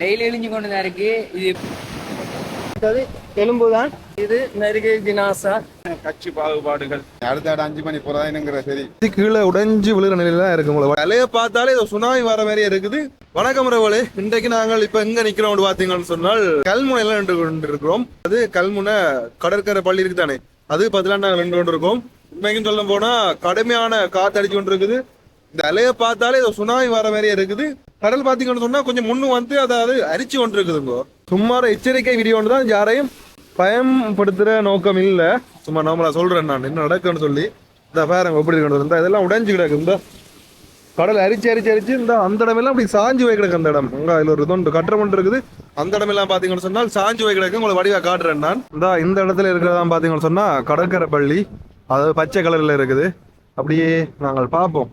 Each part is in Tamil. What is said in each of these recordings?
டெய்லி எழிஞ்சு கொண்டு தான் இருக்கு. இது அடுத்தது எலும்புதான். இது நெருகை தினாசா கட்சி பாகுபாடுகள். அடுத்த அஞ்சு மணி போறாதுங்கிற சரி. இது கீழே உடைஞ்சு விழுகிற நிலையில தான் இருக்கு உங்களை இலைய பார்த்தாலே இது சுனாமி வர மாதிரியே இருக்குது. வணக்கம் ரவலே இன்றைக்கு நாங்கள் இப்ப எங்க நிக்கிறோம் பாத்தீங்கன்னு சொன்னால் கல்முனையில நின்று கொண்டு இருக்கிறோம் அது கல்முனை கடற்கரை பள்ளி இருக்கு தானே அது பதிலாக நாங்கள் நின்று கொண்டு இருக்கோம் உண்மைக்கும் சொல்ல போனா கடுமையான காத்து அடிச்சு கொண்டு இருக்குது இந்த அலைய பார்த்தாலே இது சுனாமி வர மாதிரியே இருக்குது. கடல் பாத்தீங்கன்னு சொன்னா கொஞ்சம் முன்னு வந்து அதாவது அரிச்சு கொண்டு இருக்குதுங்கோ சும்மார எச்சரிக்கை வீடியோ ஒன்று தான் யாரையும் பயன்படுத்துற நோக்கம் இல்ல. சும்மா நார்மலா சொல்றேன் நான். என்ன நடக்குன்னு சொல்லி. இந்த பேரங்க எப்படி இருக்கணும் இந்த இதெல்லாம் உடைஞ்சு கிடக்கு. இந்த கடல் அரிச்சு அரிச்சு அரிச்சு இந்த அந்த இடமெல்லாம் அப்படி சாஞ்சு போய் கிடக்கு அந்த இடம். உங்க இதுல ஒரு தொண்டு கட்டுறம் ஒன்று இருக்குது. அந்த இடமெல்லாம் பாத்தீங்கன்னு சொன்னால் சாஞ்சு போய் கிடக்கு. உங்களை வடிவா காட்டுறேன் நான். இந்த இந்த இடத்துல இருக்கிறதான் பாத்தீங்கன்னு சொன்னா கடற்கரை பள்ளி அதாவது பச்சை கலர்ல இருக்குது. அப்படியே நாங்கள் பார்ப்போம்.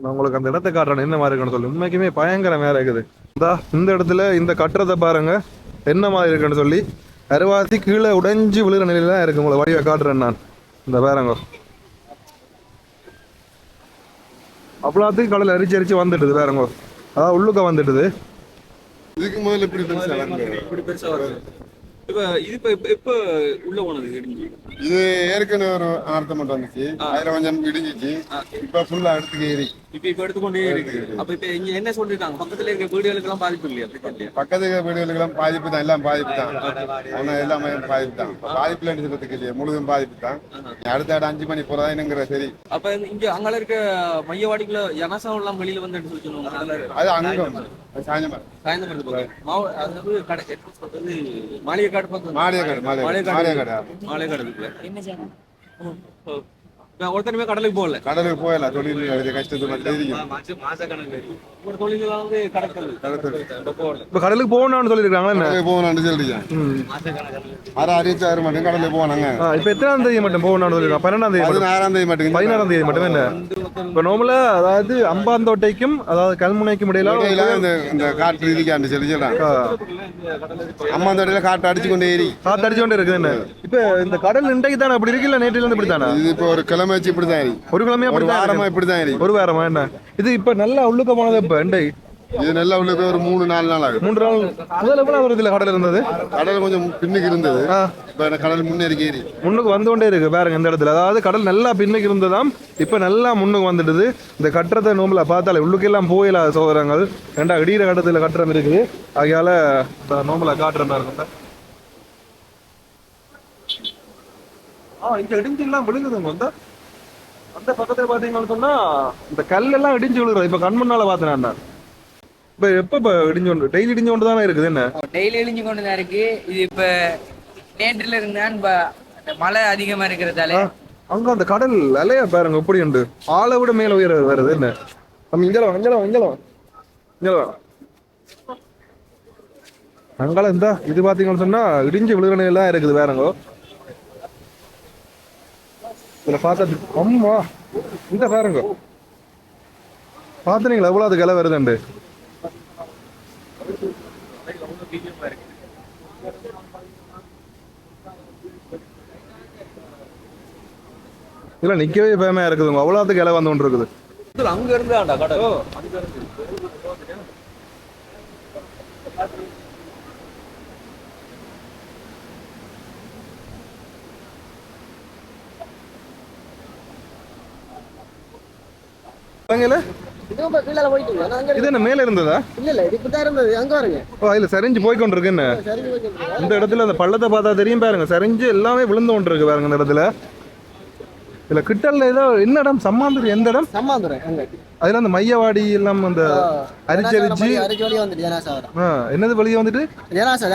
நான் உங்களுக்கு அந்த இடத்தை காட்டுறேன். என்ன மாதிரி இருக்குன்னு சொல்லி. உண்மைக்குமே பயங்கர மேல இருக்குது. இந்தா இந்த இடத்துல இந்த கட்டுறதை பாருங்க. என்ன மாதிரி இருக்குன்னு சொல்லி. அருவாசி கீழே உடைஞ்சு விழுகிற நிலையில தான் இருக்கு. உங்களை வடிவா காட்டுறேன் நான். இந்த பாருங்க. அவ்வளோத்துக்கு கடல் அரிச்சு அரிச்சு வந்துட்டுது வேறங்க அதாவது உள்ளுக்க வந்துட்டுது இதுக்கு முதல்ல இப்படி. இப்படி பெருசா வருது இப்ப இது இப்ப இப்ப- எப்ப உள்ள போனது இடிஞ்சு. இது ஏற்கனவே ஒரு ஆர்த்தம் மட்டும் வந்துச்சு. அதுல கொஞ்சம் இடிஞ்சிச்சு. இப்ப ஃபுல்லா எடுத்துக்கு ஏறி இப்ப இப்ப எடுத்துக்கொண்டே இருக்கு. அப்ப இப்ப இங்க என்ன சொல்லிருக்காங்க? பக்கத்துல இருக்க வீடுகளுக்கு எல்லாம் பாதிப்பு இல்லையா? அப்படி தெரியல பக்கத்து வீடுகளுக்கெல்லாம் பாதிப்பு தான். எல்லாம் பாதிப்பு தான். ஆனா எல்லாமே பாதிப்பு தான். பாதிப்புல சொல்றதுக்கு இல்லையா? முழுதும் பாதிப்பு தான். அடுத்த இடம் அஞ்சு மணி போறாதுங்கிற சரி. அப்ப இங்க அங்கால இருக்க மையவாடிக்குள்ள யனசாவம் எல்லாம் வெளியில வந்து சொல்லி சொல்லுவாங்க அது அங்கம் சாயந்தரம். சாயந்தரம் இருந்து பக்கம் மாவ அதாவது கடை எப்படி சொல்றது மாளிகைக்காடு பக்கம் இருக்குல்ல ஒருத்தனுமே கடலுக்கு போகல. கடலுக்கு போயலாம் தொழில் அது கஷ்டத்து மாதிரி தெரியும் ஒரு தொழிலாம் வந்து கடற்கல் கடற்கரை. இப்ப போகல. இப்போ கடலுக்கு போகணும்னு சொல்லியிருக்காங்களா என்ன? கடலுக்கு போகணும்னு சொல்றீங்க ஆறு அறிவிச்சாரு மட்டும் கடலுக்கு போனாங்க இப்போ எத்தனாம் தேதி மட்டும் போகணும்னு சொல்லியிருக்காங்க? பன்னெண்டாம் தேதி பதினாறாம் தேதி மட்டும். பதினாறாம் தேதி மட்டும் என்ன? இப்போ நார்மலா அதாவது அம்பாந்தோட்டைக்கும் அதாவது கல்முனைக்கும் இடையில இந்த காற்று இதுக்காண்டு சொல்லி சொல்றாங்க. இடையில காற்று அடிச்சு கொண்டே ஏறி. காத்து அடிச்சு கொண்டே இருக்குது என்ன? இப்போ இந்த கடல் இன்றைக்கு தானே அப்படி இருக்கு இல்லை நேற்றில இருந்து இப்படி தானே இது இப்போ ஒரு கிழமை வச்சு இப்படிதான் ஏறி ஒரு கிழமையா ஒரு வாரமா தான் இப்படிதான் ஏறி ஒரு வாரமா என்ன? இது இப்போ நல்லா உள்ளுக்க போனது இப்போ இண்டை இது நல்லா உள்ள போய் ஒரு மூணு நாலு நாள் ஆகுது. மூன்று நாள். முதல்ல எவ்வளோ ஒரு இதில் கடல் இருந்தது? கடல் கொஞ்சம் பின்னுக்கு இருந்தது. இப்ப இந்த கடல் முன்னேறி ஏறி முன்னுக்கு வந்து கொண்டே இருக்கு பாருங்க இந்த இடத்துல. அதாவது கடல் நல்லா பின்னுக்கு இருந்ததாம் இப்ப நல்லா முன்னுக்கு வந்துடுது. இந்த கட்டுறதை நோம்பல பார்த்தாலே உள்ளுக்கெல்லாம் போயில சோதரங்கள் ரெண்டா இடிகிற கட்டத்துல கட்டுறம் இருக்குது. ஆகையால இந்த நோம்பல காட்டுற மாதிரி இருக்கும் ஆ இங்க இடிஞ்சு எல்லாம் விழுங்குதுங்க இந்த அந்த பக்கத்துல பாத்தீங்கன்னு சொன்னா இந்த கல் எல்லாம் இடிஞ்சு விழுகுறது இப்ப கண் முன்னால பார்த்தேன் நான். இப்ப எப்ப இப்ப இடிஞ்சு கொண்டு டெய்லி இடிஞ்சு கொண்டு தானே இருக்குது என்ன? டெய்லி எழிஞ்சு கொண்டு தான் இருக்கு. இது இப்ப நேற்றுல இருந்தான் மழை அதிகமா இருக்கிறதால. அங்க அந்த கடல் அலையா பாருங்க எப்படி உண்டு. ஆளை விட மேல உயர வருது என்ன? நம்ம இங்கல இங்கல இங்கல இங்கல அங்கால இந்த இது பாத்தீங்கன்னு சொன்னா இடிஞ்சு விழுகிற நிலையில இருக்குது வேறங்க. இதுல பார்த்தா அம்மா இந்த பாருங்க. பாத்துனீங்களா எவ்வளவு அது கிளை வருதுண்டு இல்ல நிக்கவே பயமா இருக்குதுங்க அவ்வளவு கிளை வந்து கொண்டு இருக்குது அங்க இருந்து இலங்கையில இதுவும் இப்ப கீழே போயிட்டு ஆனா அங்க இது என்ன மேல இருந்ததா? இல்ல இல்ல இது இப்படிதான் இருந்தது. அங்க பாருங்க. ஓ அதுல சரிஞ்சு போய் கொண்டு இருக்கு என்ன? சரிஞ்சு போயிட்டு இந்த இடத்துல அந்த பள்ளத்தை பார்த்தா தெரியும் பாருங்க. சரிஞ்சு எல்லாமே விழுந்து கொண்டு இருக்கு பாருங்க இந்த இடத்துல. இதுல கிட்டல்ல ஏதோ என்ன இடம்? சம்மாந்திரி எந்த இடம்? சம்மாந்துரை அதுல அந்த மையவாடி எல்லாம் அந்த அரிச்சரிச்சு. என்னது வெளியே வந்துட்டு? ஜனாசா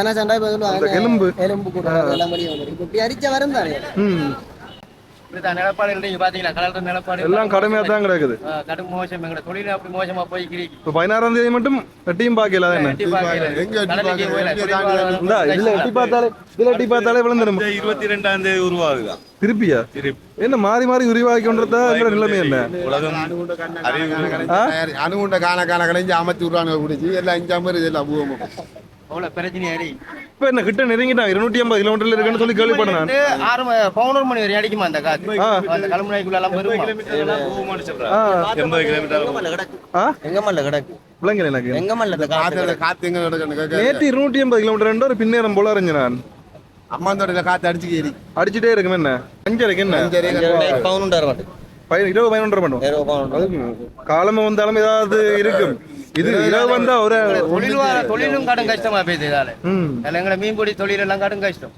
எலும்பு. எலும்பு கூட எல்லாம் வெளியே வந்துட்டு. இப்ப இப்படி அரிச்ச வரும் தானே எல்லாம் கடுமையா தான் கிடக்குது ஆ, கடும் மோசம் எங்களோட தொழில் அப்படி மோசமா போய் கிரிக்கி இப்போ பதினாறாம் தேதி மட்டும் டீம் பாக்கல எட்டி பார்த்தாலே இதுல எட்டி பார்த்தாலே விழுந்துடும் இருபத்தி ரெண்டாம் தேதி உருவாகுதான் திருப்பியா என்ன மாறி மாறி உருவாக்கி கொண்டதா நிலைமை என்ன உலகம் அணுகுண்ட காண காண கலைஞ்சு குடிச்சு எல்லாம் அவ்வளவு பிரச்சனை அறி இப்ப என்ன கிட்ட நெருங்கிட்டாங்க இருநூத்தி ஐம்பது கிலோமீட்டர்ல இருக்குன்னு சொல்லி கேள்விப்பட்டேன் நான். ஆறு பதினோரு மணி வரையும் அடிக்குமா அந்த காத்து. அந்த? எங்க மல்ல கிடக்கு? விளங்கல எனக்கு. எங்க மல்ல காத்து காத்து எங்க நேற்று இருநூத்தி ஐம்பது கிலோமீட்டர் ஒரு பின்னேரம் போல அறிஞ்சு நான். அம்மாந்தோட காத்து அடிச்சுக்கேரி அடிச்சுட்டே இருக்கும் என்ன? அஞ்சரைக்கு என்ன? பதினொன்று வர இருபது பண்ணும் பதினொன்று அது காலமா வந்தாலும் ஏதாவது இருக்கும். இது இரவு வந்தா ஒரு தொழில் தொழிலும் கடும் கஷ்டமா போயிடுது இதால. எங்களை மீன்பிடி தொழில் எல்லாம் கடும் கஷ்டம்.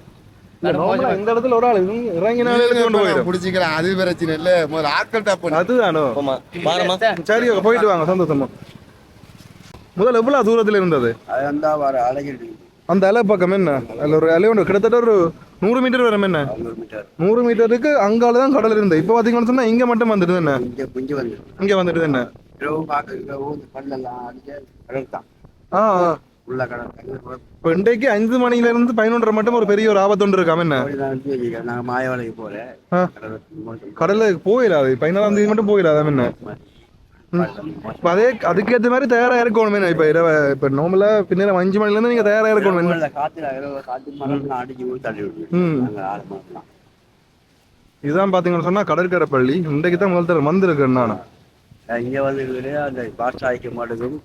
இந்த இடத்துல ஒரு ஆள் இறங்கினாலே கொண்டு போயிடும் பிடிச்சிக்கலாம் அது பிரச்சனை இல்ல. முதல்ல ஆட்கள் டப்பு அதுதானோ? சரி போயிட்டு வாங்க சந்தோஷமா. முதல்ல எவ்வளவு தூரத்துல இருந்தது? அந்த அலை பக்கம் என்ன? அதுல ஒரு அலை ஒன்று கிட்டத்தட்ட ஒரு நூறு மீட்டர் வரும் என்ன? நூறு மீட்டருக்கு அங்கால தான் கடல் இருந்தது. இப்போ பாத்தீங்கன்னு சொன்னா இங்க மட்டும் வந்துடுது என்ன? இங்க குஞ்சு வந்து. இங்க வந்துடுது என்ன? இரவு பார்க்க இரவு கடல் தான். ஆ ஆ. உள்ள கடல் இப்போ இன்றைக்கு அஞ்சு மணில இருந்து பதினொன்றரை மட்டும் ஒரு பெரிய ஒரு ஆபத்து ஒன்று இருக்காம. என்ன? நாங்கள் மாயவளைக்கு போல போயிடாது. பதினாலாம் தேதி மட்டும் போயிடாது என்ன? இப்ப அதே அதுக்கேற்ற மாதிரி தயாரா இருக்கணும் இப்ப இரவு இப்ப நார்மலா பின்னர் அஞ்சு மணில இருந்து நீங்க தயாரா இருக்கணும் என்ன? காத்துல இரவு காத்து மரம் அடிச்சு ஊர் தள்ளி விட்டு ம். நாங்கள் ஆறு மாசம் இதுதான் பாத்தீங்கன்னு சொன்னா கடற்கரை பள்ளி இன்றைக்கு தான் முதல் தடவை வந்திருக்கேன் நான். இங்க வந்து அந்த பாஸ்ட் ஆயிக்க மாட்டேங்கும்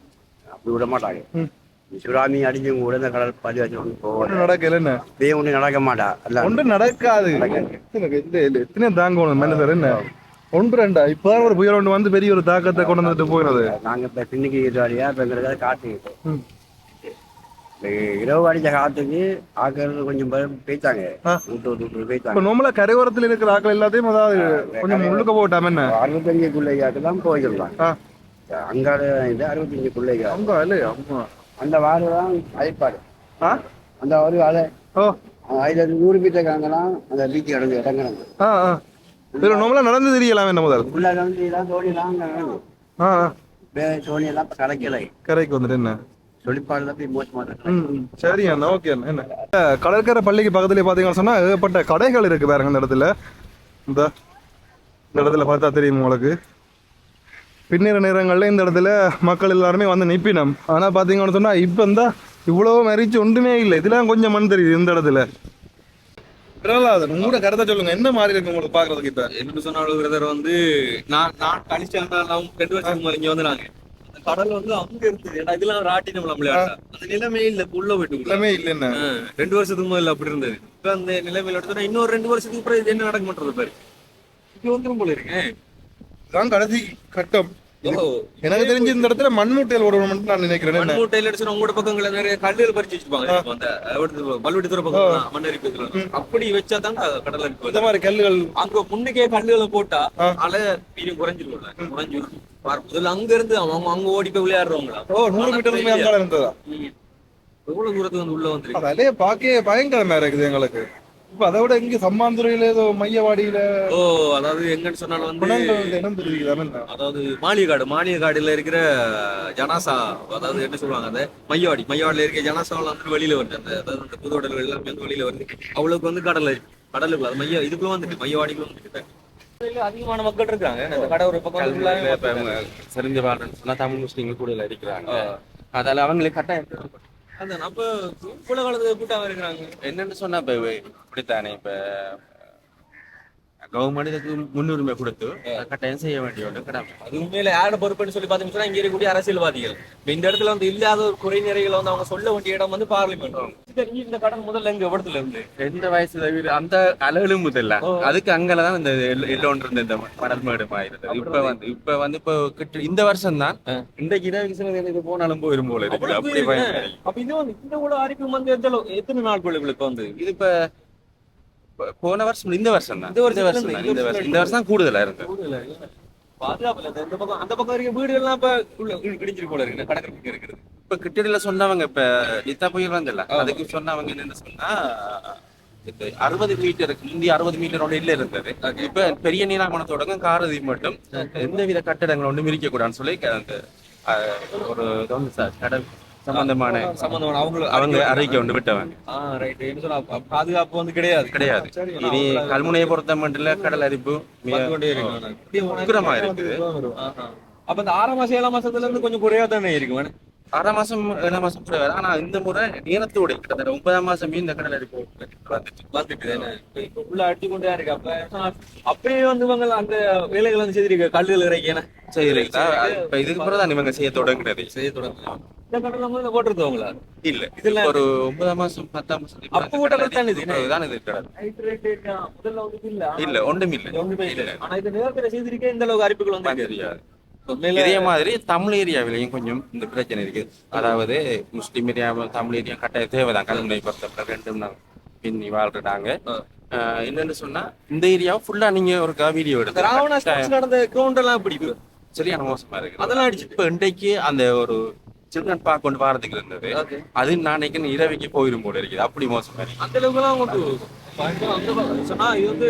அப்படி விட மாட்டாங்க. சுறாமி அடிச்சு கூட இந்த கடல் பதிவு வச்சு ஒன்றும் நடக்கல என்ன? இதே ஒண்ணு நடக்க மாட்டா. எல்லாம் ஒன்றும் நடக்காது. எத்தனை தாங்கணும் மனுஷர் என்ன? ஒன்று ரெண்டா? இப்ப ஒரு புயல் ஒன்று வந்து பெரிய ஒரு தாக்கத்தை கொண்டு வந்துட்டு போயிடுது. நாங்க இப்ப பின்னுக்கு இருவாடியா இப்ப எங்களுக்கு. இந்த இரவு அடிச்ச காத்துக்கு ஆக்கிறது கொஞ்சம் பேய்த்தாங்க. விட்டு விட்டு பேய்த்தாங்க நார்மலா கரையோரத்தில் இருக்கிற ஆக்கள் எல்லாத்தையும் அதாவது கொஞ்சம் உள்ளுக்க போட்டாம என்ன? அறுபத்தஞ்சு பிள்ளைக்காக்கு தான் போயிடலாம் ஆ. அங்காடு இது அறுபத்தஞ்சு இல்ல அம்மா அந்த வாரு தான் அழைப்பாடு அந்த ஒரு அலை ஓ. அதுல நூறு மீட்டர் காங்கலாம் அந்த பீச்சு கிடந்து இறங்குறாங்க இதுல நார்மலா நடந்து தெரியலாம் என்ன முதல்? உள்ள நடக்கும் ஆ ஆ. தோணி எல்லாம் இப்ப கலைக்கலை கரைக்கு வந்துட்டு என்ன? சரி அண்ணா ஓகே என்ன? கடற்கரை பள்ளிக்கு பக்கத்துலயே பாத்தீங்கன்னு சொன்னா ஏகப்பட்ட கடைகள் இருக்கு பாருங்க இந்த இடத்துல. இந்த இடத்துல பார்த்தா தெரியும் உங்களுக்கு? பின்னிற நேரங்கள்ல இந்த இடத்துல மக்கள் எல்லாருமே வந்து நிப்பினம். ஆனா பாத்தீங்கன்னு சொன்னா இப்ப இந்த இவ்வளவு மறிச்சு ஒன்றுமே இல்லை. இதெல்லாம் கொஞ்சம் மண் தெரியுது இந்த இடத்துல. பிரகலாதன் உங்களோட கருத்தை சொல்லுங்க. என்ன மாதிரி இருக்கு உங்களுக்கு பாக்குறதுக்கு இப்ப? என்ன சொன்னாலும் வந்து நான் நான் கழிச்சு ரெண்டு வருஷத்துக்கு இங்க வந்து நாங்க கடல் வந்து அங்க இருக்குது. ஏன்னா இதெல்லாம் ராட்டி நம்மள விளையாடா அந்த நிலைமையே இல்ல. உள்ள போயிட்டு. எல்லாமே இல்லை ரெண்டு வருஷத்துக்கு முதல்ல அப்படி இருந்தது. இப்ப அந்த நிலைமையில எடுத்தா இன்னொரு ரெண்டு வருஷத்துக்கு அப்புறம் இது என்ன நடக்க மாட்டது பாரு. இங்க வந்துரும் போல இருக்கு. இதுதான் கடைசி கட்டம். எனக்கு தெரிஞ்சு இந்த இடத்துல மண்மூட்டையில் ஓடணும்னு நான் நினைக்கிறேன். மண்மூட்டையில அடிச்சு உங்களோட பக்கங்கள நிறைய கல்லுகள் பறிச்சு வச்சுப்பாங்க இப்ப அந்த பல்வெட்டி துறை பக்கம் மண்ணரிப்பு அப்படி வச்சா தான் கடல் அரிப்பு இந்த மாதிரி கல்லுகள். அங்க முன்னுக்கே கல்லுகளை போட்டா. அலை வீடு குறைஞ்சிரும்ல குறைஞ்சிரும். முதல்ல அங்க இருந்து அவங்க அங்க ஓடி போய் விளையாடுறவங்களா? ஓ நூறு மீட்டருக்கு அங்கால இருந்ததா. எவ்வளவு தூரத்துக்கு வந்து உள்ள வந்துருக்கு? அது பாக்கே பயங்கரமா இருக்குது எங்களுக்கு. இப்ப அதை விட இங்க சம்மாந்துறையில ஏதோ மையவாடியில ஓ அதாவது எங்கன்னு சொன்னாலும் வந்து இடம் தெரியுது அதாவது மாளிகைக்காடு மாளிகைக்காடுல இருக்கிற ஜனாசா அதாவது என்ன சொல்லுவாங்க அந்த மையவாடி. மையவாடியில இருக்க ஜனாசாவில் வந்து வெளியில வருது. அந்த அதாவது அந்த புதோடல் எல்லாமே வந்து வெளியில வருது. அவ்வளவுக்கு வந்து கடல் இருக்கு கடலுக்குள்ள அது மைய இதுக்குள்ள வந்துட்டு மையவாடிக்குள்ள வந்துட்டு அதிகமான மக்கள் இருக்காங்க. அந்த கடை ஒரு பக்கம் வாழ்றேன்னு சொன்னா தமிழ் முஸ்லீம்கள் கூட இருக்கிறாங்க அதால அவங்களுக்கு கட்டாயம் அதான் அப்ப புல காலத்துல கூட்டாம இருக்கிறாங்க. என்னன்னு சொன்னா இப்ப இப்படித்தானே? இப்ப கவர்மெண்ட் இதுக்கு முன்னுரிமை கொடுத்து கட்டாயம் செய்ய வேண்டிய ஒன்று கடமை. அது உண்மையில யாரோட பொறுப்புன்னு சொல்லி பாத்தீங்கன்னா இங்க இருக்கக்கூடிய அரசியல்வாதிகள். இந்த இடத்துல வந்து இல்லாத ஒரு குறை நிறைகளை வந்து அவங்க சொல்ல வேண்டிய இடம் வந்து பார்லிமெண்ட் இந்த கடன் முதல்ல எங்க இடத்துல இருந்து? எந்த வயசுல அந்த அலகலும் முதல்ல. அதுக்கு அங்கெல்லாம் இந்த எல்லோன் இருந்த இந்த மணல் மேடு இருந்தது இப்ப வந்து இப்ப வந்து இப்ப கிட்ட இந்த வருஷம் தான் இன்றைக்கு சில இது போனாலும் போயிரும் போல இருக்கு. அப்படி அப்ப இது வந்து இந்த கூட அறிக்கை வந்து எத்தனை நாட்களுக்கு இப்ப வந்து? இது இப்ப போன வருஷம் இந்த வருஷம் தான் இந்த வருஷம் இந்த வருஷம் இந்த வருஷம் தான் கூடுதலா இருக்கு பாதுகாப்பு இல்ல இந்த பக்கம் அந்த பக்கம் இருக்க. வீடுகள்லாம் இப்ப இடிஞ்சிருக்கு போல இருக்கு கடற்கரைக்கு இருக்கிறது இப்ப கிட்டடியில சொன்னவங்க இப்ப நித்தா புயல் வந்தல அதுக்கு சொன்னவங்க என்ன சொன்னா அறுபது மீட்டருக்கு முந்தி அறுபது மீட்டரோட இல்ல இருந்தது. இப்ப பெரிய நீராமணம் தொடங்க காரதி மட்டும் எந்தவித கட்டடங்கள் ஒன்றும் இருக்க கூடாதுன்னு சொல்லி அந்த ஒரு சார் கடல் சம்பந்தமான சம்பந்தமான அவங்க அவங்க அறிக்கை ஒன்று விட்டவங்க. பாதுகாப்பு வந்து கிடையாது. கிடையாது. இனி கல்முனையை பொறுத்த மட்டும் கடல் அரிப்பு கொண்டே. உக்கிரமா இருக்குது. அப்ப இந்த ஆறாம் மாசம் ஏழாம் மாசத்துல இருந்து கொஞ்சம் குறையா தானே இருக்கு ஆறாம் மாசம் ஏழாம் மாசம் கூட வரும். ஆனா இந்த முறை நேரத்தோட கிட்டத்தட்ட ஒன்பதாம் மாசம் இந்த கடல் வந்துட்டு இப்ப உள்ள அடிச்சு கொண்டே இருக்கு. அப்ப அப்பயே வந்து இவங்க அந்த வேலைகள் வந்து செய்திருக்க கல்லுகள் இறக்கின சரிங்களா இப்ப இதுக்கு பிறகு தான் இவங்க செய்ய தொடங்குறது. செய்ய தொடங்க இந்த கடல்ல வந்து போட்டுருந்தவங்களா இல்ல. இதெல்லாம் ஒரு ஒன்பதாம் மாசம் பத்தாம் மாசம் அப்ப கூட தான் இது. இப்பதான் இது கடல். முதல்ல வந்து இல்ல இல்ல ஒன்றும் இல்ல ஒண்ணுமே இல்ல. ஆனா இந்த நேரத்துல செய்திருக்க இந்த அளவுக்கு அறிவிப்புகள் வந்து தெரியாது இதே மாதிரி தமிழ் ஏரியாவிலையும் கொஞ்சம் இந்த பிரச்சனை இருக்கு. அதாவது முஸ்லிம் ஏரியாவும் தமிழ் ஏரியா கட்டாய தேவைதான். கல்முனை பொறுத்தவரை ரெண்டும் பின்னி வாழ்றாங்க என்னன்னு சொன்னா இந்த ஏரியாவை ஃபுல்லா நீங்க ஒரு வீடியோ எடுத்து நடந்த கிரவுண்ட் எல்லாம் இப்படி சரியான மோசமா இருக்கு. அதெல்லாம் அடிச்சிட்டு. இப்ப இன்றைக்கு அந்த ஒரு சில்ட்ரன் பார்க் கொண்டு வரதுக்கு இருந்தது. அது. நாளைக்கு இரவைக்கு போயிடும் போல இருக்குது. அப்படி மோசமா இருக்கு. அந்த அளவுக்கு எல்லாம் கொண்டு பயங்கரம் அந்த பக்கம் சொன்னா இது வந்து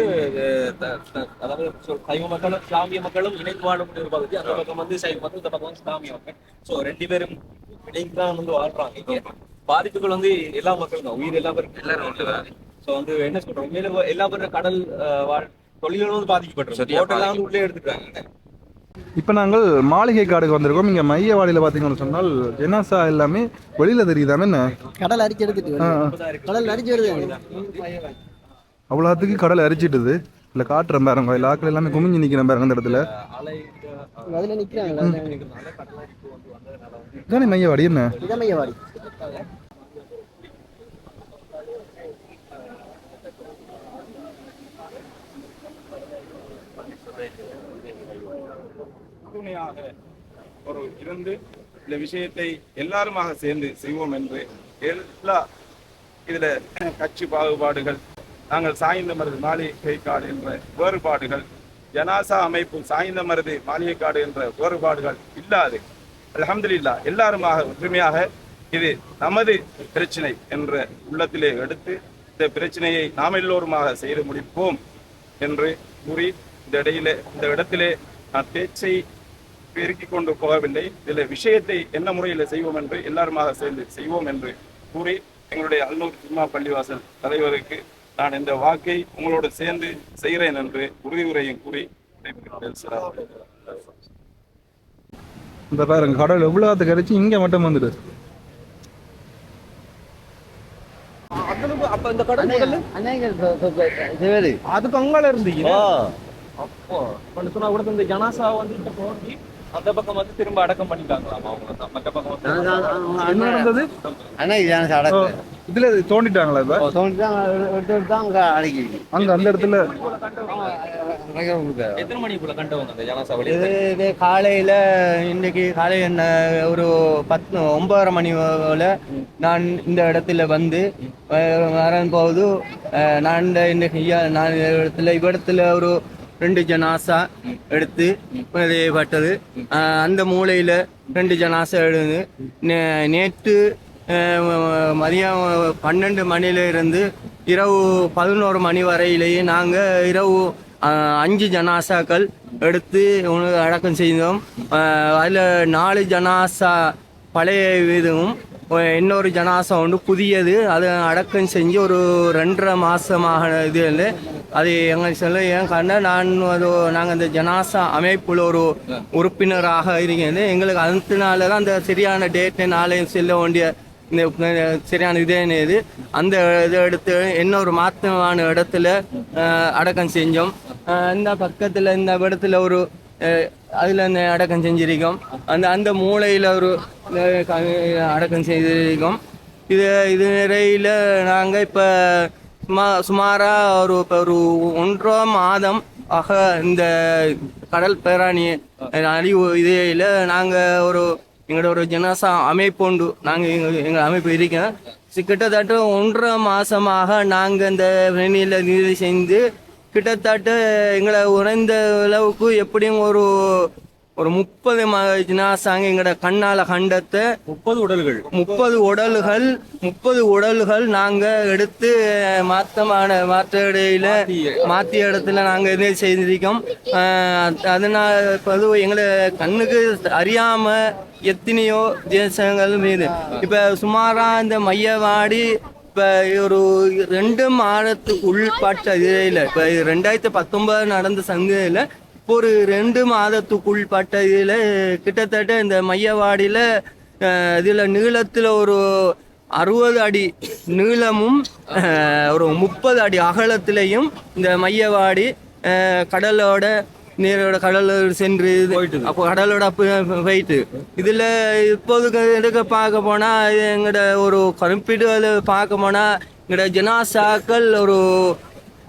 அதாவது சைவ மக்களும் இஸ்லாமிய மக்களும் இணைந்து வாழக்கூடிய ஒரு பகுதி. அந்த பக்கம் வந்து சைவ மக்கள் இந்த பக்கம் வந்து இஸ்லாமிய மக்கள். சோ ரெண்டு பேரும் இணைந்து தான் வந்து வாழ்றாங்க பாதிப்புகள் வந்து எல்லா மக்களும் தான். உயிர் எல்லா பேரும் எல்லாரும் சோ வந்து என்ன சொல்றோம் உண்மையில எல்லா பேரும் கடல் வாழ் தொழில்களும் வந்து பாதிக்கப்பட்டிருக்கு. ஹோட்டல்லாம் வந்து உள்ளே எடுத்துட்டாங்க. இப்போ நாங்கள் மாளிகை காடுக்கு வந்திருக்கோம். இங்கே மையவாடியில் பார்த்தீங்கன்னு சொன்னால் ஜெனாசா எல்லாமே வெளியில் தெரியுதாமே என்ன? கடல் அரிச்சு எடுத்துட்டு. கடல் அரிச்சு வருது. அவ்வளோத்துக்கு கடல் அரிச்சிட்டுது. இல்லை காட்டுறேன் பாருங்க. இல்லை ஆக்கள் எல்லாமே குமிஞ்சு நிற்கிறேன் பாருங்க அந்த இடத்துல. இதானே மையவாடி என்ன? இதமையவாடி துணையாக ஒரு இருந்து இந்த விஷயத்தை எல்லாருமாக சேர்ந்து செய்வோம் என்று எல்லா இதுல கட்சி பாகுபாடுகள் நாங்கள் சாய்ந்த மருது மாளிகை காடு என்ற வேறுபாடுகள் ஜனாசா அமைப்பு சாய்ந்த மருது மாளிகை காடு என்ற வேறுபாடுகள் இல்லாது. அலமதுல்லா எல்லாருமாக ஒற்றுமையாக இது நமது பிரச்சனை என்ற உள்ளத்திலே எடுத்து இந்த பிரச்சனையை நாம் எல்லோருமாக செய்து முடிப்போம் என்று கூறி இந்த இடையிலே இந்த இடத்திலே நான் பேச்சை பெருக்கிக் கொண்டு போகவில்லை இதில் விஷயத்தை என்ன முறையில் செய்வோம் என்று எல்லாருமாக சேர்ந்து செய்வோம் என்று கூறி எங்களுடைய அல்லூர் ஜும்மா பள்ளிவாசல் தலைவருக்கு நான் இந்த வாக்கை உங்களோடு சேர்ந்து செய்கிறேன் என்று உறுதியுரையும் கூறி. இந்த பாருங்க கடல் எவ்வளோத்துக்கு அரிச்சு இங்கே மட்டும் வந்துடு அப்ப இந்த கடல் அதுக்கு அங்கால இருந்தீங்க அப்போ சொன்னா கூட இந்த ஜனாசா வந்து இப்ப தோண்டி அந்த பக்கம் வந்து திரும்ப அடக்கம் பண்ணிட்டாங்களாமா அவங்க? தான். மற்ற பக்கம் வந்து என்ன நடந்தது? அண்ணா சடக்கு இதுல தோண்டிட்டாங்களா இப்ப? தோண்டி தான் எடுத்து அங்க அங்க அந்த இடத்துல? எத்தனை மணிக்குள்ள கண்டவங்க? அந்த இது காலையில இன்னைக்கு காலை என்ன ஒரு பத்து ஒன்பதரை மணி போல நான் இந்த இடத்துல வந்து வரும்போது அஹ், நான் இந்த நான் இடத்துல இவ்விடத்துல ஒரு ரெண்டு ஜனாசா எடுத்து பட்டது. அந்த மூலையில் ரெண்டு ஜனாசா எழுது நே- நேற்று மதியம் பன்னெண்டு மணியில இருந்து இரவு பதினோரு மணி வரையிலேயே நாங்கள் இரவு அஞ்சு ஜனாசாக்கள் எடுத்து அடக்கம் செய்தோம். அதில் நாலு ஜனாசா பழைய இதுவும் இன்னொரு ஜனாசா ஒன்று புதியது. அதை அடக்கம் செஞ்சு ஒரு ரெண்டரை மாதமாக இது இல்லை அது எங்க சொல்ல ஏன் காரணம் நான் அது நாங்கள் அந்த ஜனாசா அமைப்புல ஒரு உறுப்பினராக இருக்கிறது எங்களுக்கு அதனால தான் அந்த சரியான டேட்டு நாளையும் செல்ல வேண்டிய இந்த சரியான இதே இது. அந்த இதை எடுத்து இன்னொரு மாத்தமான இடத்துல அடக்கம் செஞ்சோம். இந்த பக்கத்துல இந்த இடத்துல ஒரு அதுல இந்த அடக்கம் செஞ்சிருக்கோம். அந்த அந்த மூலையில ஒரு அடக்கம் செய்திருக்கோம். இது இது நிறையில நாங்க இப்ப சுமா சுமாராக ஒரு இப்போ ஒரு ஒன்றரை மாதம் ஆக இந்த கடல் பேராணி அழிவு இதில் நாங்கள் ஒரு எங்களோட ஒரு ஜனாசா அமைப்பு உண்டு. நாங்கள் எங்கள் எங்கள் அமைப்பு இருக்கேன். கிட்டத்தட்ட ஒன்றரை மாதமாக நாங்கள் இந்த வெண்ணில நீதி செய்து கிட்டத்தட்ட எங்களை உறைந்த அளவுக்கு எப்படியும் ஒரு ஒரு முப்பது ஜனாசாங்க எங்களோட கண்ணால கண்டத்தை முப்பது உடல்கள். முப்பது உடல்கள் முப்பது உடல்கள் நாங்க எடுத்து மாத்தமான மாற்ற இடையில மாத்திய இடத்துல நாங்க இது செய்திருக்கோம். அதனால அது எங்களை கண்ணுக்கு அறியாம எத்தனையோ தேசங்கள் மீது. இப்ப சுமாரா இந்த மையவாடி இப்ப ஒரு ரெண்டு மாதத்துக்கு உள்பட்ட இதில் இப்ப ரெண்டாயிரத்தி பத்தொன்பது நடந்த சந்தையில ஒரு ரெண்டு மாதத்துக்குள்பட்ட இதில் கிட்டத்தட்ட இந்த மையவாடியில் இதுல நீளத்துல ஒரு அறுபது அடி நீளமும் ஒரு முப்பது அடி அகலத்திலையும் இந்த மையவாடி கடலோட நீரோட கடலோட சென்று அப்போ கடலோட போயிட்டு. இதுல இப்போதுக்கு இதுக்கு பார்க்க போனா இது எங்கட ஒரு குறிப்பிட்டு பார்க்க போனா எங்கட ஜனாசாக்கள் ஒரு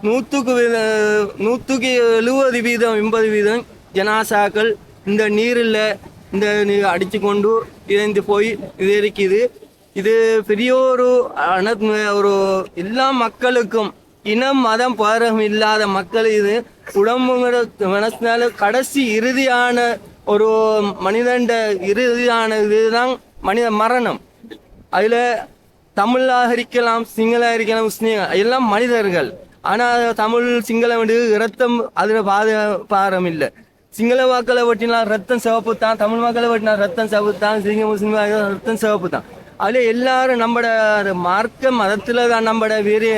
நூற்றுக்கு வீத- நூற்றுக்கு எழுபது வீதம் எண்பது வீதம் ஜனாசாக்கள் இந்த நீரில் இந்த நீர் அடித்து கொண்டு இணைந்து போய் இது இருக்குது. இது பெரிய ஒரு அன ஒரு எல்லா மக்களுக்கும் இனம் மதம் பாரகம் இல்லாத மக்கள் இது. உடம்புங்கிற மனசினால கடைசி இறுதியான ஒரு மனிதண்ட இறுதியான இதுதான் மனித மரணம். அதில் தமிழாக இருக்கலாம் சிங்களா இருக்கலாம் முஸ்லீம் எல்லாம் மனிதர்கள். ஆனா தமிழ் சிங்களம் வந்து ரத்தம் அதுல பாத பாரம் இல்லை. சிங்கள வாக்களை வெட்டினா ரத்தம் சிவப்பு தான் தமிழ் மக்களை வெட்டினா ரத்தம் சிவப்பு தான் சிங்க முஸ்லீம் ரத்தம் சிவப்பு தான். அதுல எல்லாரும் நம்மட மார்க்க மதத்துல தான் நம்மட வேறு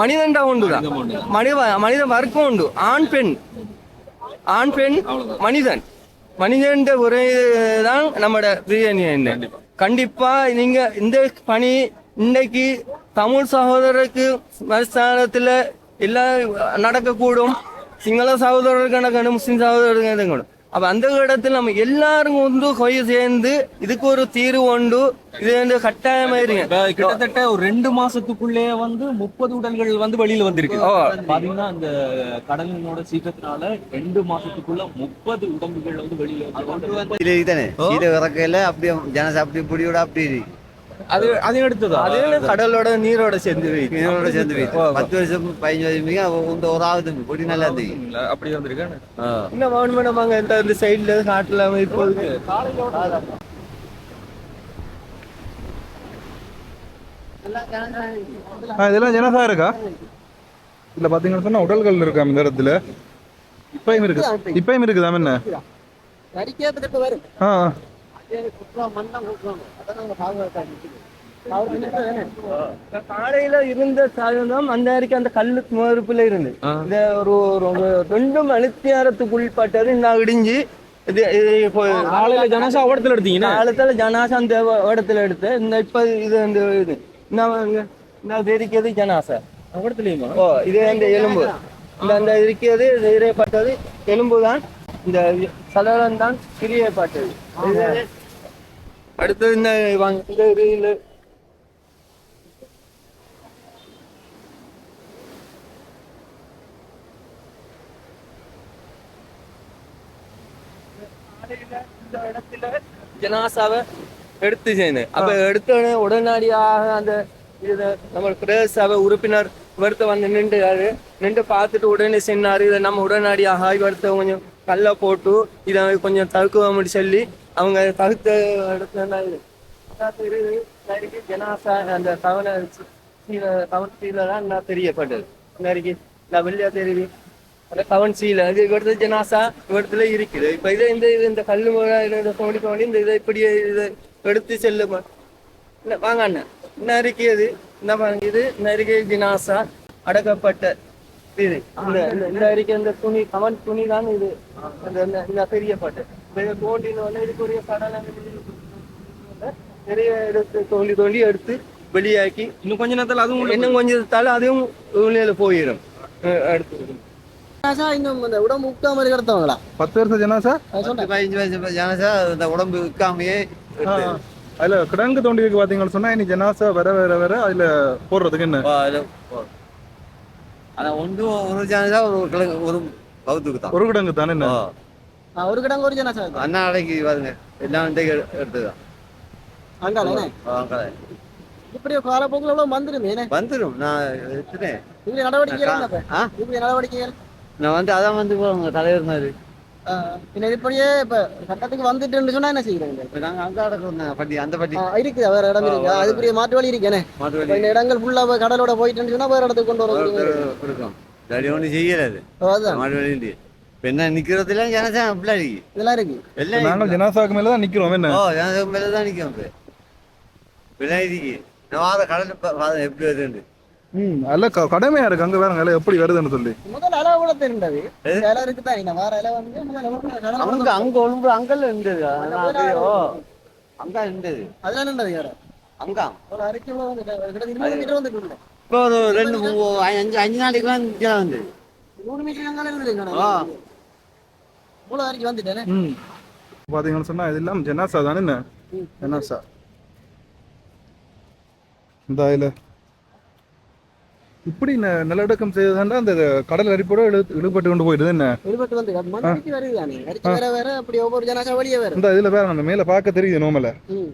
மனிதன்டா உண்டு தான். மனித மனித வர்க்கம் உண்டு. ஆண் பெண். ஆண் பெண் மனிதன். மனிதன் ஒரே தான் நம்மட பிரியாணி என்ன. கண்டிப்பா. நீங்க இந்த பணி இன்னைக்கு தமிழ் சகோதரருக்கு மறுஸ்தானத்துல எல்லாம் நடக்கக்கூடும். சிங்கள சகோதரருக்கு நடக்கணும் முஸ்லிம் சகோதரருக்கு நடக்கணும். அப்ப அந்த இடத்துல நம்ம எல்லாரும் வந்து கொய் சேர்ந்து இதுக்கு ஒரு தீர்வு உண்டு. இது வந்து கட்டாயமா இருங்க கிட்டத்தட்ட ஒரு ரெண்டு மாசத்துக்குள்ளே வந்து முப்பது உடல்கள் வந்து வெளியில வந்திருக்கு. பாத்தீங்கன்னா அந்த கடலினோட சீற்றத்தினால ரெண்டு மாசத்துக்குள்ள முப்பது உடம்புகள் வந்து வெளியில வந்து இறக்கையில அப்படியே ஜனசா அப்படி இப்படியோட அப்படி இருக்கு. அது அது எடுத்ததா? அதே கடலோட நீரோட சேர்ந்து வை. இதோட சேர்ந்து. பத்து வருஷம் பதினஞ்சு வருஷம் இந்த ஒரு ஆகுது பொடி நல்லா இருந்துச்சு அப்படி வந்திருக்கேன் இன்னும் கவர்மெண்ட் வாங்க இந்த இந்த சைடுல காட்டுல இப்போது ஆ, இதெல்லாம் ஜனசா இருக்கா? இல்ல பாத்தீங்கன்னு சொன்னா உடல்கள் இருக்கா இந்த இடத்துல? இப்பயும் இருக்கு. இப்பயும் இருக்குதா என்ன. காலையில இருந்த சாதனம் அந்த வரைக்கும் அந்த கல்லு மறுப்புல இருந்து. இந்த ஒரு ஒரு ரெண்டு மணித்தியாரத்துக்குள்பட்டது நான் இடிஞ்சு இது இப்போ காலையில ஜனசா ஓடத்துல எடுத்தீங்கன்னா காலத்துல ஜனாசா அந்த இடத்துல எடுத்து இந்த இப்ப இது அந்த இது. நான் தெரிக்கிறது ஜனாசா. ஓடத்துலயுமா? ஓ இது அந்த எலும்பு. இந்த அந்த இருக்கிறது இறைப்பட்டது எலும்பு தான் இந்த சடலம் தான் கிரியப்பட்டது இது அடுத்தது இந்த வாங்க இந்த இதுல இந்த இடத்துல ஜனாசாவை எடுத்து செய்யணும். அப்ப எடுத்த உடனே உடனடியாக அந்த இது நம்ம பிரதேச உறுப்பினர் இவர்த்த வந்து நின்றுறாரு நின்று பார்த்துட்டு உடனே சென்னாரு. இதை நம்ம உடனடியாக இவர்த்த கொஞ்சம் கல்ல போட்டு இதை கொஞ்சம் தடுக்குவோம்னு சொல்லி அவங்க தகுத்த இடத்துல தான் ஜனாசா அந்த தவணை சீலை தவண் சீல தான் நான் தெரியப்பட்டது. இன்னைக்கு நான் வெளியா தெரிவி அந்த கவன் சீல அது இவரது ஜனாசா இவரத்துல இருக்குது. இப்ப இதை இந்த இது இந்த கல்லு முறை இதை தோண்டி தோண்டி இந்த இதை இப்படியே இதை எடுத்து செல்லுமா? இல்ல, வாங்க அண்ணன் நறுக்கியது இந்த பாருங்க இது நறுக்கிய ஜினாசா அடக்கப்பட்ட இது. இந்த இந்த- இந்த அறிக்கை இந்த துணி கவன் துணி தான் இது. இந்த- இந்த- இந்த பெரியப்பட்டு இதை தோண்டின உடனே இதுக்குரிய கடலை நிறைய எடுத்து தோண்டி தோண்டி எடுத்து வெளியாக்கி இன்னும் கொஞ்ச நேரத்துல அதுவும் இன்னும் கொஞ்சம் தலை அதுவும் வெளியில போயிடும் அடுத்து இன்னும் இந்த உடம்பு உட்காம மாதிரி கிடத்தவங்களா பத்து வருஷம் ஜனாசா பதினஞ்சு வருஷம் ஜனசா இந்த உடம்பு ஆ. அதுல கிடங்கு தோண்டி இருக்கு பாத்தீங்கன்னு சொன்னா இனி ஜனாசா வர வர வர அதுல போடுறதுக்கு என்ன? ஆனா ஒன்று ஒரு ஜனசா ஒரு கிழங்கு ஒரு தான். ஒரு கிடங்கு தானே என்ன? ஒரு கிடங்கு ஒரு ஜனா சார் அண்ணா அடைக்கு பாருங்க எல்லாம் இன்றைக்கு எடுத்துதான் அங்காலே இப்படி காலப்போக்கில் எவ்வளவு வந்துருமே? வந்துடும் நான் எடுத்துட்டேன் இப்படி? ஆ? இப்படி நடவடிக்கைகள் நான் வந்து அதான் வந்து போங்க தலைவர் பின்ன இப்படியே இப்ப சட்டத்துக்கு வந்துட்டு சொன்னா என்ன செய்யறீங்க இப்போ நாங்கள் அங்கே அடக்கம் பட்டி அந்த பட்டி ஆ, இருக்குது வேற இடம் இருக்கு அதுக்குரிய மாற்று வழி இருக்கேனே மாட்டு இப்ப இந்த இடங்கள் ஃபுல்லா கடலோட போயிட்டு சொன்னா வேற இடத்துக்கு கொண்டு வர இருக்கும் சரி ஒன்றும் செய்யலாது அதான் மாட்டு வழி இப்போ என்ன நிற்கிறதுல ஜனசா பிள்ளாடி. இதெல்லாம் இருக்கு எல்லாம் நாங்கள் ஜனாசாவுக்கு மேல தான் நிக்கிறோம் என்ன? ஓ ஜனசா மேலே தான் நிற்கும் இப்போ. பிள்ளாடிக்கு நான் வார கடல் எப்படி வருதுன்னு. ம் அல்ல கடமையா இருக்கு. அங்க வேற வேலை எப்படி வருதுன்னு சொல்லி. முதல் இலை கூட தெரிந்தது. இந்த இலை இருக்குதான் இந்த வார இலை வந்து முதல்ல அங்க அங்க ஒழுங்கு அங்கல்ல இருந்தது ஓ அங்கா இருந்தது அதெல்லாம் என்னது யாரு? அங்கா. ஒரு அரை கிலோ வந்து கிட்ட இப்போ ஒரு ரெண்டு அஞ்சு அஞ்சு நாளைக்குலாம் நிற்கலாம் வந்து நூறு மீட்டர் அங்கால இருந்தது மூணு வரைக்கும் வந்துட்டேன். ம். பார்த்தீங்கன்னு சொன்னா இதெல்லாம் ஜனாசா தானே என்ன? ஜனாசா. இந்த இதில். இப்படி நிலநடுக்கம் செய்வதாண்டா அந்த கடல் அரிப்போட இழு இழுபட்டு கொண்டு போயிடுது என்ன? வெளிப்பட்டு வந்து அது மண் அடிச்சு வருது தானே. அடிச்சு வேற வேற அப்படி ஒவ்வொரு ஜனாசா வழியே வேற இந்த இதுல வேற அந்த மேல பார்க்க தெரியுது நோமல ம்.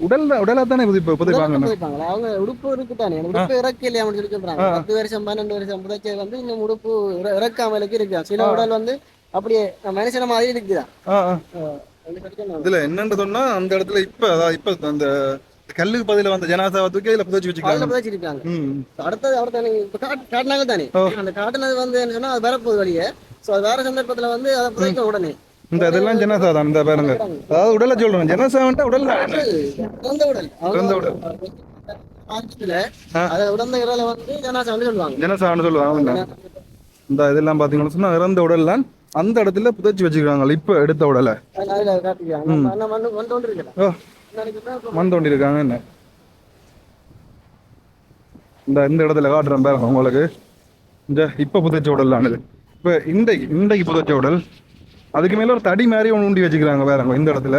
உடல் தானே புதி புதைப்பாங்க? அவங்க உடுப்பு இருக்கு தானே. உடுப்பு இறக்க இல்லையா? சொல்லி சொல்றாங்க. பத்து வருஷம் பன்னெண்டு வருஷம் புதைச்சது வந்து இன்னும் உடுப்பு இற- இறக்காமலுக்கு இருக்கு. சில உடல் வந்து அப்படியே மனுஷன மாதிரி இருக்குதான். இதுல என்னன்னு சொன்னா அந்த இடத்துல இப்ப அதான் இப்ப அந்த கல்லுக்கு பதில வந்த ஜனாசாவை தூக்கி அதுல புதைச்சு அதுல வச்சுக்காங்க புதைச்சிருக்காங்க ம் அடுத்தது அடுத்த இப்ப காட்டு- காட்டுனாங்க தானே. அந்த காட்டுனது வந்து என்ன சொன்னா அது வரப்போகுது வழியே. சோ அது வேற சந்தர்ப்பத்துல வந்து அதை புதைக்க உடனே. இந்த இதெல்லாம் ஜனாசா தான் இந்த பாருங்க. அதாவது உடலை சொல்றேன் ஜனாசாவன்ட்டா உடல் தான்? இறந்த உடல் இறந்த உடல். அதை உடந்த உடலை வந்து ஜனாசா வந்து சொல்லுவாங்க. ஜனசான்னு சொல்லுவாங்க இந்த இதெல்லாம் பாத்தீங்கன்னா சொன்னா இறந்த உடல்லாம் அந்த இடத்துல புதைச்சு வச்சுக்கிறாங்க இப்ப எடுத்த உடலை. மண் தோண்டி இருக்காங்க என்ன இந்த இந்த இடத்துல காட்டுறேன் பாருங்க உங்களுக்கு. இந்த இப்ப புதைச்ச உடல்லானது இப்ப இன்றைக்கு இன்றைக்கு புதைச்ச உடல் அதுக்கு மேல ஒரு தடி மாதிரி ஒன்று உண்டி வச்சுக்கிறாங்க பாருங்க இந்த இடத்துல.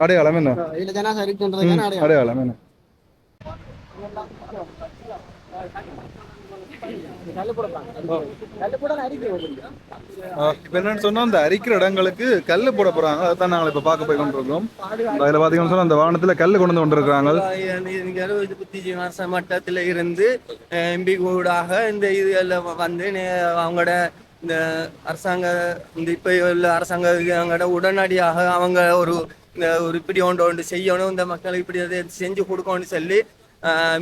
அடையாளம் என்ன? அடையாளம் என்ன கல்லு போடுறாங்க கல்லு போட அடிக்க இப்போ என்னன்னு சொன்னா அந்த அரிக்கிற இடங்களுக்கு கல் போட போறாங்க. அதான் நாங்கள் இப்போ பார்க்க போய் கொண்டிருக்கோம் அதுல பாத்தீங்கன்னு சொன்னா அந்த வானத்துல கல் கொண்டு வந்து கொண்டிருக்காங்க புத்திஜி புத்தி மட்டத்தில் இருந்து எம்பி கூடாக இந்த இது எல்லாம் வந்து நே- அவங்களோட இந்த அரசாங்க இந்த இப்போ உள்ள அரசாங்க அவங்களோட உடனடியாக அவங்க ஒரு இந்த ஒரு இப்படி ஒன்று ஒன்று செய்யணும் இந்த மக்களுக்கு இப்படி அதை செஞ்சு கொடுக்கணும்னு சொல்லி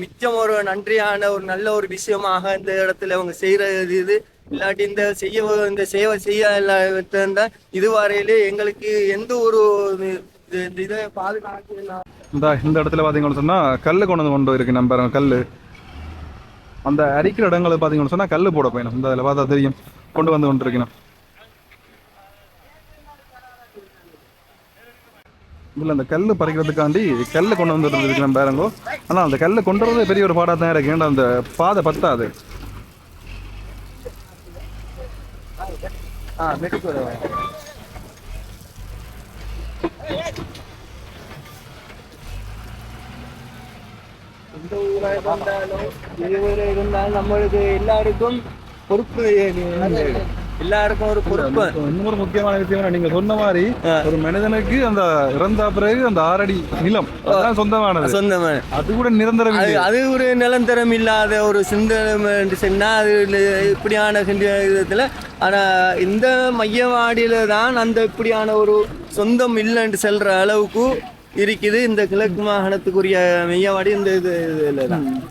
மிச்சம் ஒரு நன்றியான ஒரு நல்ல ஒரு விஷயமாக இந்த இடத்துல அவங்க செய்யறது இது. இல்லாட்டி இந்த செய்ய இந்த சேவை செய்ய இருந்தா இதுவரையிலே எங்களுக்கு எந்த ஒரு இதை பாதுகாக்க இந்த இந்த இடத்துல பாத்தீங்கன்னு சொன்னா கல்லு கொண்டு வந்து கொண்டு இருக்கு நம்ம கல்லு. அந்த அரிக்கிற இடங்களை பாத்தீங்கன்னு சொன்னா கல்லு போட போயிடும் இந்த அதில் பார்த்தா தெரியும். கொண்டு வந்து கொண்டு இருக்கணும் இல்லை அந்த கல்லு பறிக்கிறதுக்காண்டி கல்லு கொண்டு வந்து இருக்கணும் பேரங்கோ. ஆனா அந்த கல்லு கொண்டு வரதே பெரிய ஒரு பாடாக தான் இருக்கு. ஏன்னா அந்த பாதை பத்தாது. எந்த இருந்தாலும் எது இருந்தாலும் நம்மளுக்கு எல்லாருக்கும் பொறுப்பு எல்லாருக்கும் ஒரு பொறுப்பு. இன்னொரு முக்கியமான விஷயம் நீங்க சொன்ன மாதிரி ஒரு மனிதனுக்கு அந்த இறந்த பிறகு அந்த ஆறடி நிலம் அதான் சொந்தமானது. சொந்தமா அது கூட நிரந்தரம் அது ஒரு நிரந்தரம் இல்லாத ஒரு சிந்தனை என்று சொன்னா அது இப்படியான விதத்துல ஆனா இந்த மையவாடியில தான் அந்த இப்படியான ஒரு சொந்தம் இல்லைன்னு சொல்ற அளவுக்கு இருக்குது இந்த கிழக்கு மாகாணத்துக்குரிய மையவாடி இந்த இது இதுல தான்